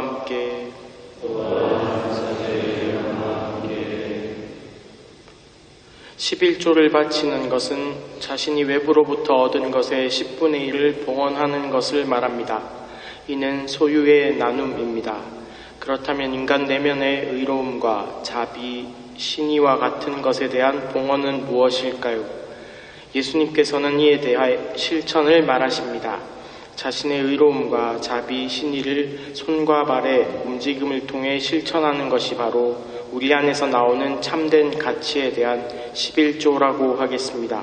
함께 십일조를 바치는 것은 자신이 외부로부터 얻은 것의 10분의 1을 봉헌하는 것을 말합니다. 이는 소유의 나눔입니다. 그렇다면 인간 내면의 의로움과 자비, 신의와 같은 것에 대한 봉헌은 무엇일까요? 예수님께서는 이에 대하여 실천을 말하십니다. 자신의 의로움과 자비, 신의를 손과 발의 움직임을 통해 실천하는 것이 바로 우리 안에서 나오는 참된 가치에 대한 11조라고 하겠습니다.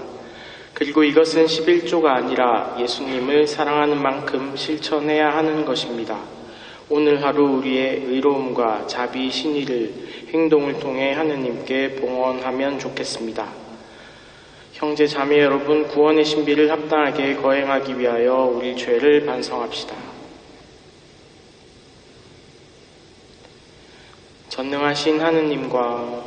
그리고 이것은 11조가 아니라 예수님을 사랑하는 만큼 실천해야 하는 것입니다. 오늘 하루 우리의 의로움과 자비, 신의를 행동을 통해 하느님께 봉헌하면 좋겠습니다. 형제 자매 여러분 구원의 신비를 합당하게 거행하기 위하여 우리 죄를 반성합시다. 전능하신 하느님과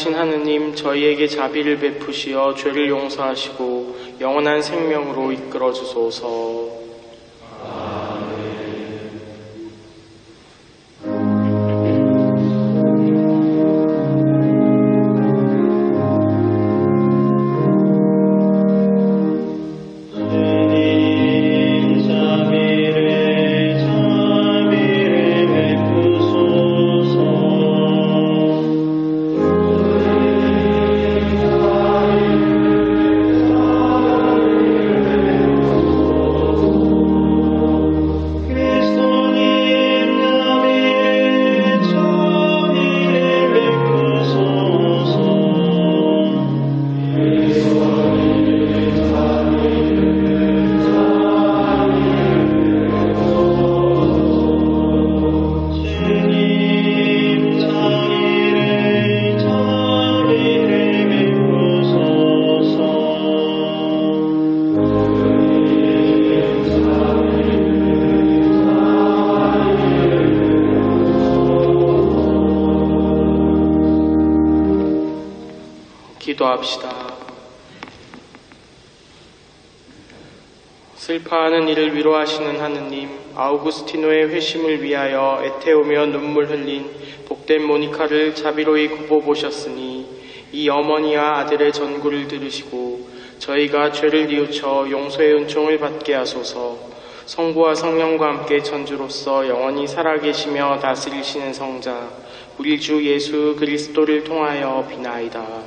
전능하신 하느님 저희에게 자비를 베푸시어 죄를 용서하시고 영원한 생명으로 이끌어 주소서. 이를 위로하시는 하느님, 아우구스티노의 회심을 위하여 애태우며 눈물 흘린 복된 모니카를 자비로이 굽어보셨으니 이 어머니와 아들의 전구를 들으시고 저희가 죄를 뉘우쳐 용서의 은총을 받게 하소서 성부와 성령과 함께 천주로서 영원히 살아계시며 다스리시는 성자 우리 주 예수 그리스도를 통하여 비나이다.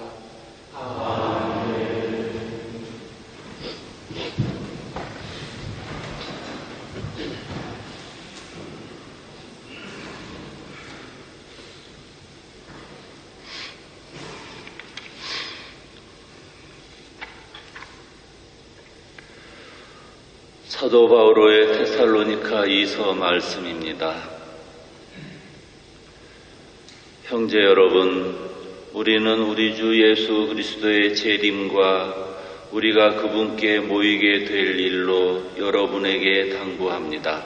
사도 바오로의 테살로니카 이서 말씀입니다. 형제 여러분, 우리는 우리 주 예수 그리스도의 재림과 우리가 그분께 모이게 될 일로 여러분에게 당부합니다.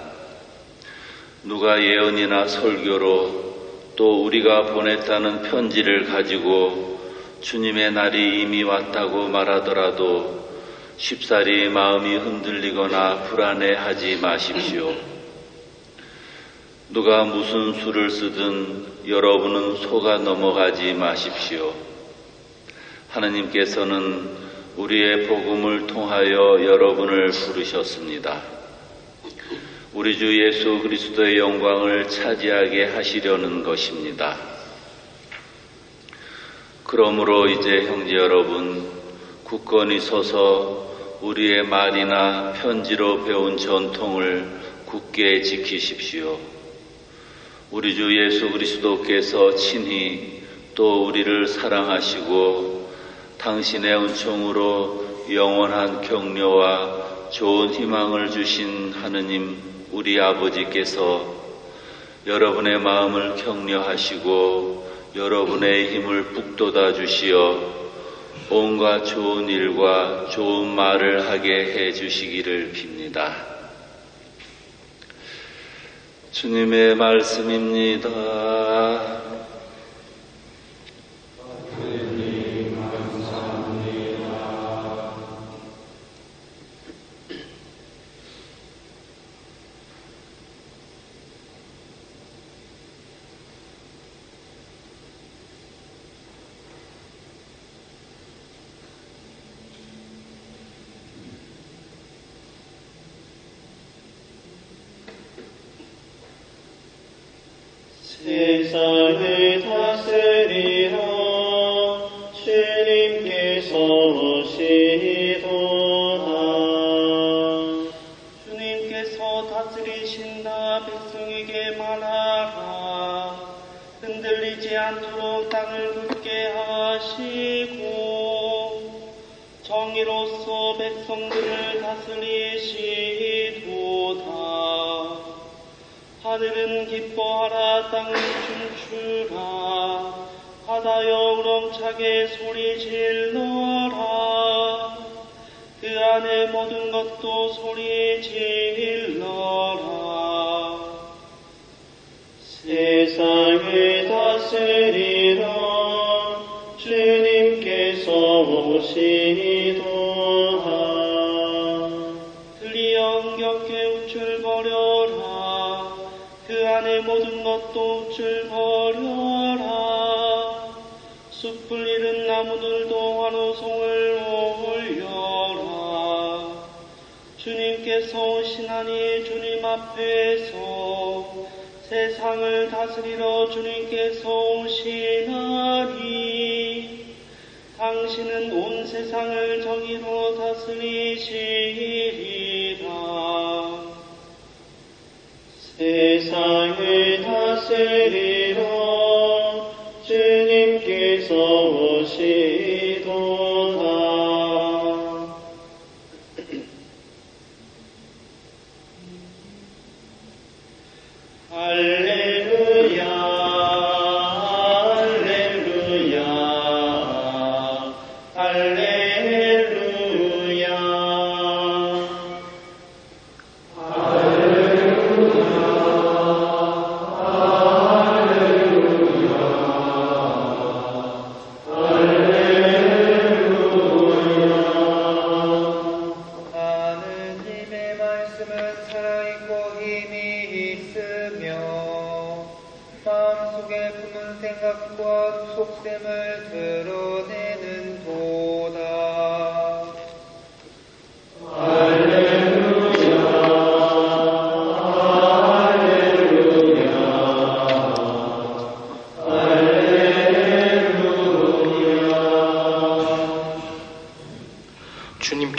누가 예언이나 설교로 또 우리가 보냈다는 편지를 가지고 주님의 날이 이미 왔다고 말하더라도 쉽사리 마음이 흔들리거나 불안해하지 마십시오. 누가 무슨 수를 쓰든 여러분은 속아 넘어가지 마십시오. 하느님께서는 우리의 복음을 통하여 여러분을 부르셨습니다. 우리 주 예수 그리스도의 영광을 차지하게 하시려는 것입니다. 그러므로 이제 형제 여러분, 굳건히 서서 우리의 말이나 편지로 배운 전통을 굳게 지키십시오. 우리 주 예수 그리스도께서 친히 또 우리를 사랑하시고 당신의 은총으로 영원한 격려와 좋은 희망을 주신 하느님 우리 아버지께서 여러분의 마음을 격려하시고 여러분의 힘을 북돋아 주시어 온갖 좋은 일과 좋은 말을 하게 해 주시기를 빕니다. 주님의 말씀입니다. 세상을 다스리라. 주님께서 오시도다 주님께서 다스리신다. 백성에게 말하라. 흔들리지 않도록 땅을 굳게 하시고 정의로서 백성들을 다스리시도다. 하늘은 기뻐하라. 땅은 바다여 우렁차게 소리 질러라. 그 안에 모든 것도 소리 질러라. 세상을 다스리라. 주님께서 오시도다 들이 엄격해 우쭐 버려라. 그 안에 모든 것도 우쭐 버려라 나무들도 환호성을 올려라. 주님께서 오시나니 주님 앞에서 세상을 다스리러 주님께서 오시나니 당신은 온 세상을 정의로 다스리시리라. 세상을 다스리 러 주님께서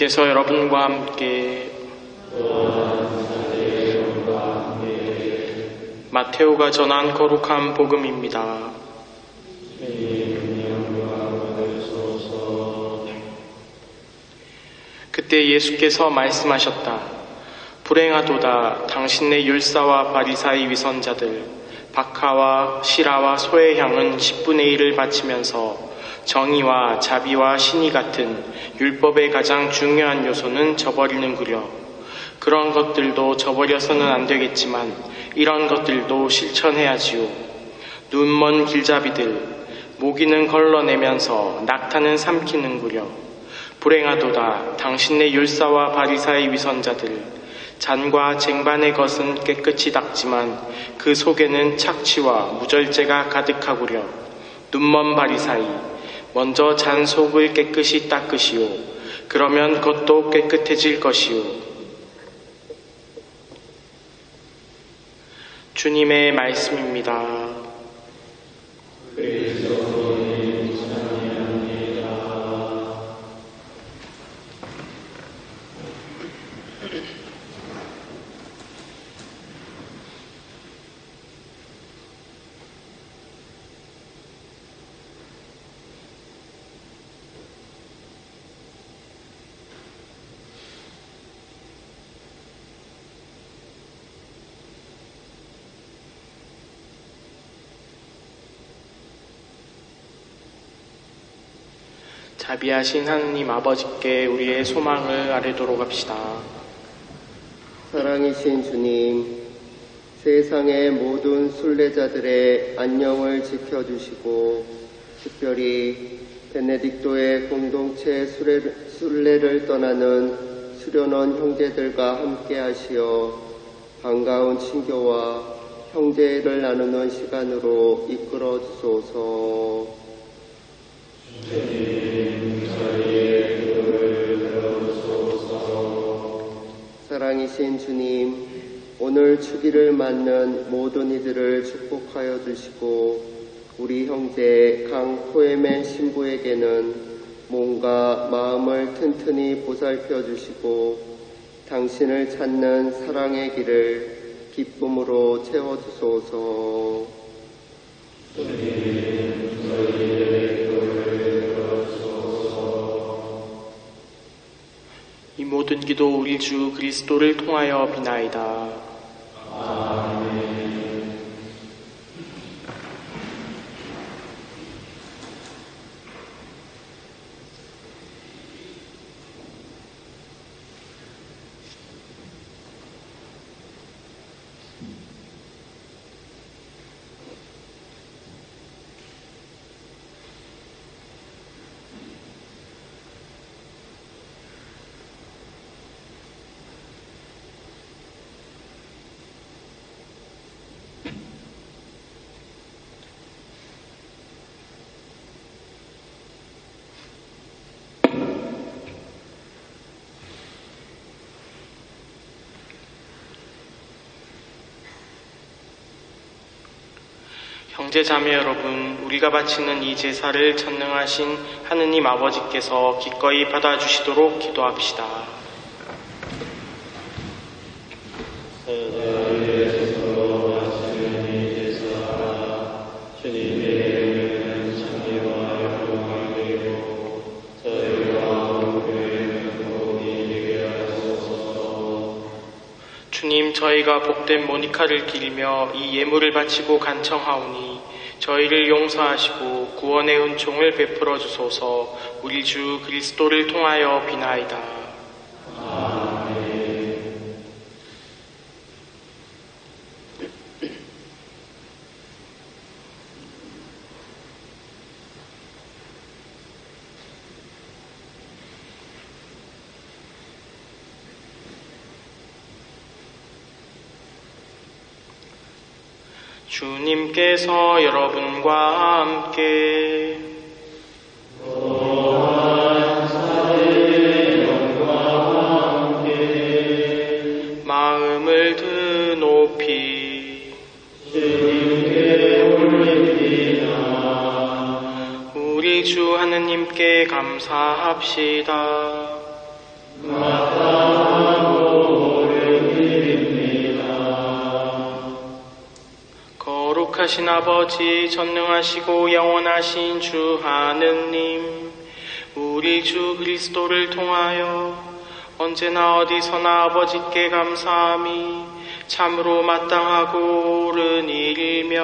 주님께서 여러분과 함께 마테오가 전한 거룩한 복음입니다. 그때 예수께서 말씀하셨다. 불행하도다 당신네 율사와 바리사의 위선자들 박하와 시라와 소의 향은 10분의 1을 바치면서 정의와 자비와 신이 같은 율법의 가장 중요한 요소는 저버리는구려. 그런 것들도 저버려서는 안 되겠지만 이런 것들도 실천해야지요. 눈먼 길잡이들, 모기는 걸러내면서 낙타는 삼키는구려. 불행하도다 당신네 율사와 바리사의 위선자들 잔과 쟁반의 것은 깨끗이 닦지만 그 속에는 착취와 무절제가 가득하구려. 눈먼 바리사이 먼저 잔 속을 깨끗이 닦으시오. 그러면 겉도 깨끗해질 것이오. 주님의 말씀입니다. 자비하신 하느님 아버지께 우리의 소망을 아뢰도록 합시다. 사랑이신 주님, 세상의 모든 순례자들의 안녕을 지켜주시고, 특별히 베네딕토의 공동체 순례, 순례를 떠나는 수련원 형제들과 함께 하시어 반가운 친교와 형제를 나누는 시간으로 이끌어 주소서. 사랑이신 주님, 오늘 주기를 맞는 모든 이들을 축복하여 주시고, 우리 형제 강코에멘 신부에게는 몸과 마음을 튼튼히 보살펴 주시고, 당신을 찾는 사랑의 길을 기쁨으로 채워 주소서. 이 모든 기도 우리 주 그리스도를 통하여 비나이다. 형제 자매 여러분, 우리가 바치는 이 제사를 전능하신 하느님 아버지께서 기꺼이 받아주시도록 기도합시다. 주님, 저희가 복된 모니카를 기리며 이 예물을 바치고 간청하오니 저희를 용서하시고 구원의 은총을 베풀어 주소서 우리 주 그리스도를 통하여 비나이다. 주님께서 여러분과 함께 마음을 드높이 우리 주 하느님께 감사합시다. 거룩하신 아버지, 전능하시고 영원하신 주 하느님, 우리 주 그리스도를 통하여 언제나 어디서나 아버지께 감사함이 참으로 마땅하고 옳은 일이며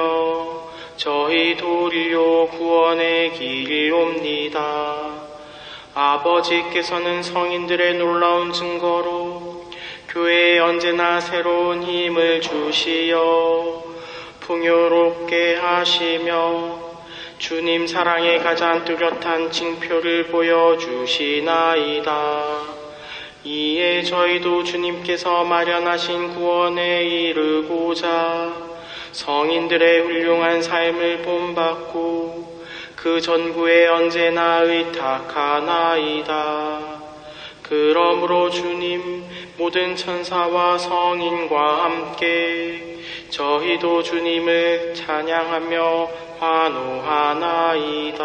저희 도리요 구원의 길이옵니다. 아버지께서는 성인들의 놀라운 증거로 교회에 언제나 새로운 힘을 주시어 풍요롭게 하시며 주님 사랑의 가장 뚜렷한 징표를 보여주시나이다. 이에 저희도 주님께서 마련하신 구원에 이르고자 성인들의 훌륭한 삶을 본받고 그 전구에 언제나 의탁하나이다. 그러므로 주님 모든 천사와 성인과 함께 저희도 주님을 찬양하며 환호하나이다.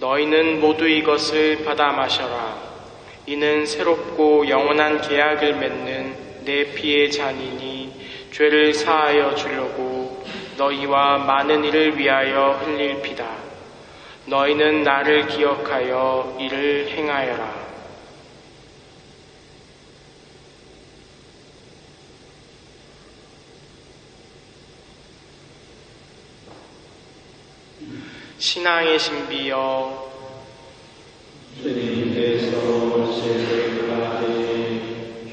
너희는 모두 이것을 받아 마셔라. 이는 새롭고 영원한 계약을 맺는 내 피의 잔이니 죄를 사하여 주려고 너희와 많은 이를 위하여 흘릴 피다. 너희는 나를 기억하여 이를 행하여라. 신앙의 신비여 주님께서 세상까지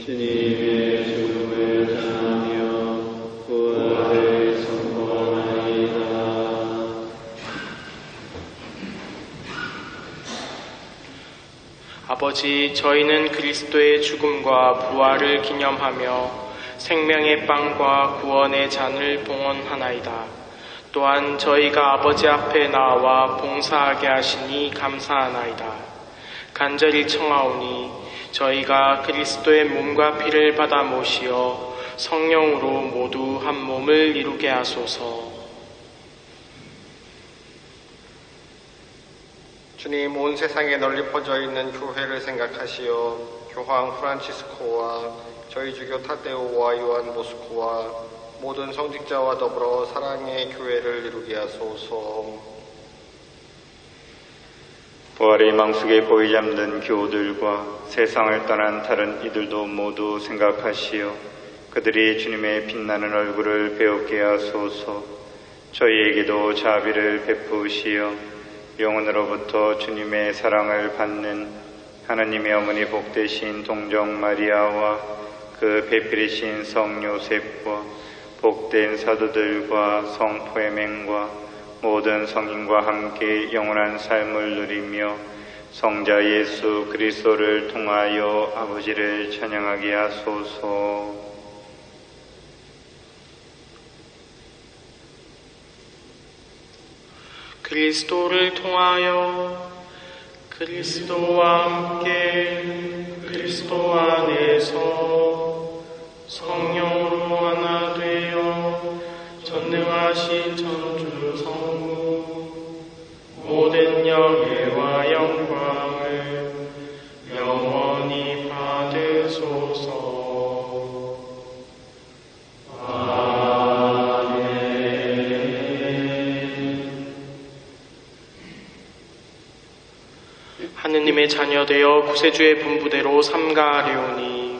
주님의 죽음을 전하며 부활을 선포하나이다. 아버지, 저희는 그리스도의 죽음과 부활을 기념하며 생명의 빵과 구원의 잔을 봉헌하나이다. 또한 저희가 아버지 앞에 나와 봉사하게 하시니 감사하나이다. 간절히 청하오니 저희가 그리스도의 몸과 피를 받아 모시어 성령으로 모두 한 몸을 이루게 하소서. 주님 온 세상에 널리 퍼져 있는 교회를 생각하시어 교황 프란치스코와 저희 주교 타데오와 요한 보스코와 모든 성직자와 더불어 사랑의 교회를 이루게 하소서. 부활의 망속에 보이 잠든 교우들과 세상을 떠난 다른 이들도 모두 생각하시어 그들이 주님의 빛나는 얼굴을 배우게 하소서 저희에게도 자비를 베푸시어 영혼으로부터 주님의 사랑을 받는 하나님의 어머니 복되신 동정 마리아와 그 배필이신 성 요셉과 복된 사도들과 성 포에맹과 모든 성인과 함께 영원한 삶을 누리며 성자 예수 그리스도를 통하여 아버지를 찬양하게 하소서. 그리스도를 통하여 그리스도와 함께 그리스도 안에서 성령으로 하나 되어 전능하신 천주 성부 모든 영예와 영광을 영원히 받으소서. 하느님의 자녀되어 구세주의 분부대로 삼가하려오니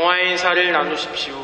평화의 인사를 나누십시오.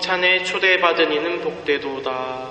성찬에 초대받은 이는 복되도다.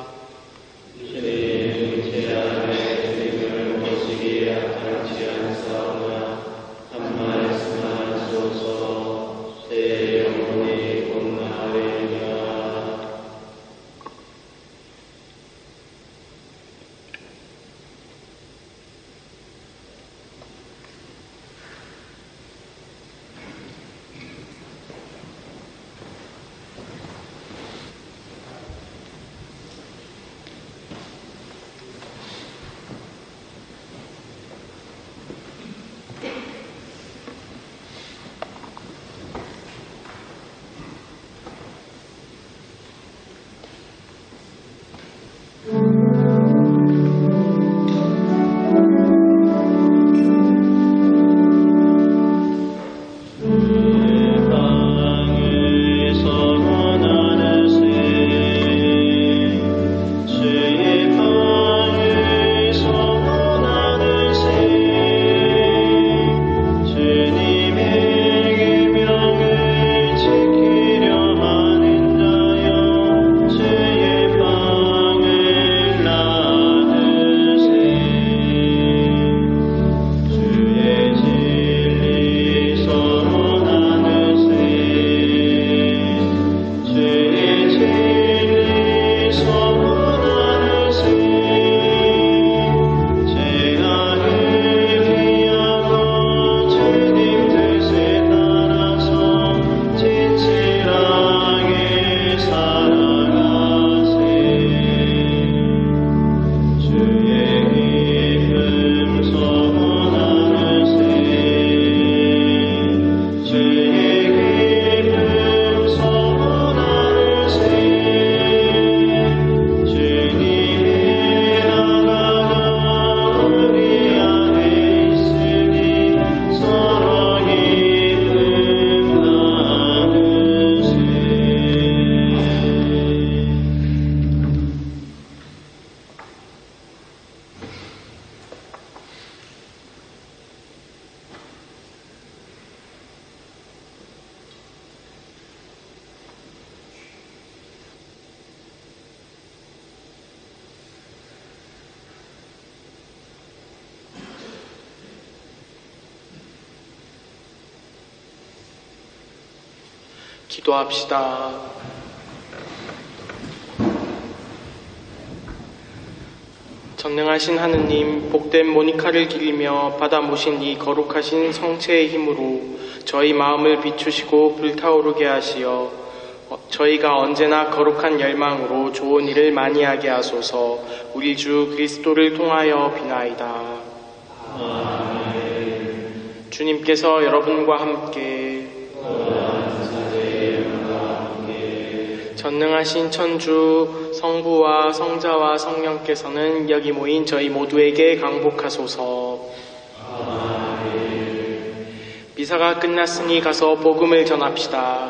기도합시다. 전능하신 하느님, 복된 모니카를 기리며 받아 모신 이 거룩하신 성체의 힘으로 저희 마음을 비추시고 불타오르게 하시어 어, 저희가 언제나 거룩한 열망으로 좋은 일을 많이 하게 하소서 우리 주 그리스도를 통하여 비나이다. 아멘. 주님께서 여러분과 함께 전능하신 천주 성부와 성자와 성령께서는 여기 모인 저희 모두에게 강복하소서. 미사가 끝났으니 가서 복음을 전합시다.